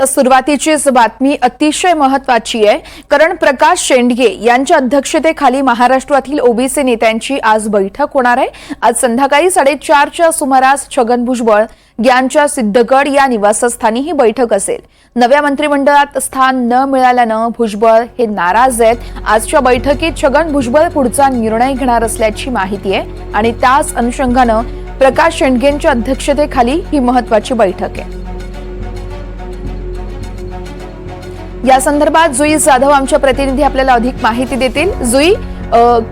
तर सुरुवातीचीच बातमी अतिशय महत्वाची आहे. कारण प्रकाश शेंडगे यांच्या अध्यक्षतेखाली महाराष्ट्रातील ओबीसी नेत्यांची आज बैठक होणार आहे. आज संध्याकाळी साडेचारच्या सुमारास छगन भुजबळ यांच्या सिद्धगड या निवासस्थानी ही बैठक असेल. नव्या मंत्रिमंडळात स्थान न मिळाल्यानं भुजबळ हे नाराज आहेत. आजच्या बैठकीत छगन भुजबळ पुढचा निर्णय घेणार असल्याची माहिती आहे आणि त्याच अनुषंगानं प्रकाश शेंडगेंच्या अध्यक्षतेखाली ही महत्वाची बैठक आहे. या संदर्भात जुई जाधव आमच्या प्रतिनिधी आपल्याला अधिक माहिती देतील. जुई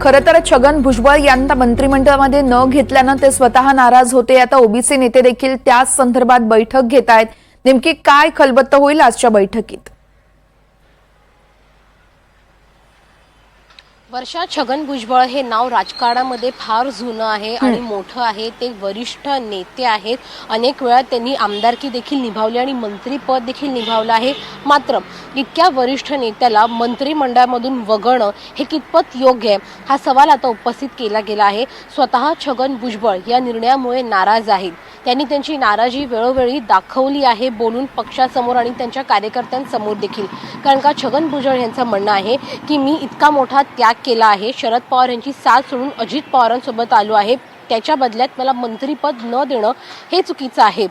खर तर छगन भुजबळ यांना मंत्रिमंडळामध्ये न घेतल्यानं ते स्वतः नाराज होते. आता ओबीसी नेते देखील त्याच संदर्भात बैठक घेत आहेत. नेमकी काय खलबत्त होईल आजच्या बैठकीत? वर्षा छगन भुजबळ हे नाव राजकारणामध्ये फार जुनं आहे आणि मोठं आहे. ते वरिष्ठ नेते आहेत. अनेक वेळा त्यांनी आमदारकी देखील निभावली आणि मंत्रीपद देखील निभावलं आहे. मात्र इतक्या वरिष्ठ नेत्याला मंत्रिमंडळामधून वगळणं हे कितपत योग्य आहे? हा सवाल आता उपस्थित केला गेला आहे. स्वतः छगन भुजबळ या निर्णयामुळे नाराज आहेत. त्यांनी त्यांची नाराजी वेळोवेळी दाखवली आहे बोलून पक्षासमोर आणि त्यांच्या कार्यकर्त्यांसमोर देखील. कारण का छगन भुजबळ यांचं म्हणणं आहे की मी इतका मोठा त्याग केला आहे. शरद पवार यांची साथ सोडून अजित पवारांसोबत आलो आहे. त्याच्या बदल्यात मला मंत्रीपद न देणं हे चुकीचं आहे.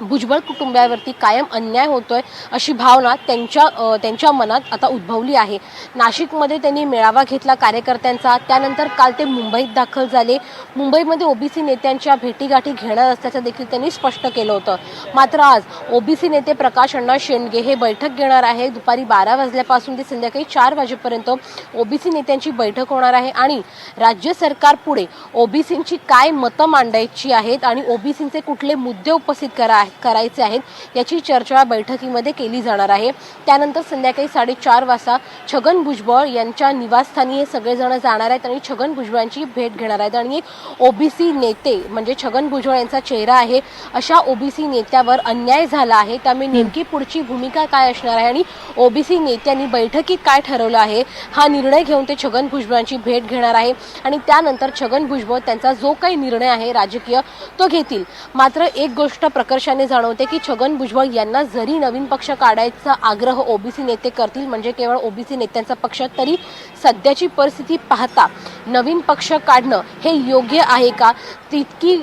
भुजबळ कुटुंबियावरती कायम अन्याय होतोय अशी भावना त्यांच्या त्यांच्या मनात आता उद्भवली आहे. नाशिकमध्ये त्यांनी मेळावा घेतला कार्यकर्त्यांचा. त्यानंतर काल ते मुंबईत दाखल झाले. मुंबईमध्ये ओबीसी नेत्यांच्या भेटीगाठी घेणार असल्याचं देखील त्यांनी स्पष्ट केलं होतं. मात्र आज ओबीसी नेते प्रकाश अण्णा शेंडगे हे बैठक घेणार आहे. दुपारी बारा वाजल्यापासून ते संध्याकाळी चार वाजेपर्यंत ओबीसी नेत्यांची बैठक होणार आहे आणि राज्य सरकार पुढे ओबीसींची काय मतं मांडायची आहेत आणि ओबीसींचे कुठले मुद्दे उपस्थित करा करायचे आहेत. याची चर्चा बैठकीमध्ये केली जाणार आहे. त्यानंतर संध्याकाळी साडेचार वाजता छगन भुजबळ यांच्या निवासस्थानी हे सगळेजण जाणार आहेत आणि छगन भुजबळांची भेट घेणार आहेत. आणि एक ओबीसी नेते म्हणजे छगन भुजबळ यांचा चेहरा आहे. अशा ओबीसी नेत्यावर अन्याय झाला आहे. त्यामुळे नेमकी पुढची भूमिका काय असणार आहे आणि ओबीसी नेत्यांनी बैठकीत काय ठरवलं आहे? हा निर्णय घेऊन ते छगन भुजबळांची भेट घेणार आहे. आणि त्यानंतर छगन भुजबळ त्यांचा जो काही निर्णय आहे राजकीय तो घेतील. मात्र एक गोष्ट प्रकर्षाने जाणवते की छगन भुजबळ यांना जरी नवीन पक्ष काढायचा आग्रह ओबीसी नेते करतील म्हणजे केवळ ओबीसी नेत्यांचा पक्ष तरी सध्याची परिस्थिती पाहता नवीन पक्ष काढणं हे योग्य आहे का? तितकी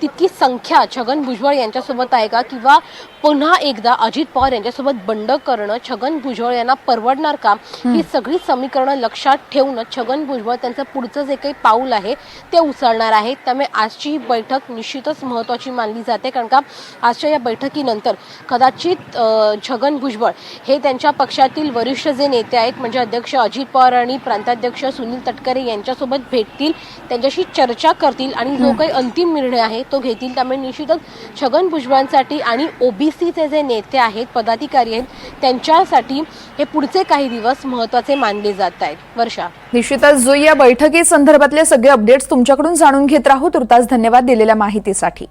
तितकी संख्या छगन भुजबळ यांच्यासोबत आहे का? किंवा पुन्हा एकदा अजित पवार यांच्यासोबत बंड करणं छगन भुजबळ यांना परवडणार का? ही सगळी समीकरणं लक्षात ठेवून छगन भुजबळ त्यांचं पुढचं जे काही पाऊल आहे ते उचलणार आहे. त्यामुळे आजची ही बैठक निश्चितच महत्त्वाची मानली जाते. कारण का आजच्या या बैठकीनंतर कदाचित छगन भुजबळ हे त्यांच्या पक्षातील वरिष्ठ जे नेते आहेत म्हणजे अध्यक्ष अजित पवार आणि प्रांताध्यक्ष सुनील तटकरे यांच्यासोबत भेटतील त्यांच्याशी चर्चा करतील आणि जो काही अंतिम निर्णय आहे तो घेतील त्यामुळे निश्चितच छगन भुजबळांसाठी आणि ओबीसीचे जे नेते आहेत पदाधिकारी आहेत त्यांच्यासाठी हे पुढचे काही दिवस महत्त्वाचे मानले जात आहेत. वर्षा. निश्चितच जुई या बैठकी संदर्भातले सगळे अपडेट्स तुमच्याकडून जाणून घेत राहू तुर्तास धन्यवाद दिलेल्या माहितीसाठी.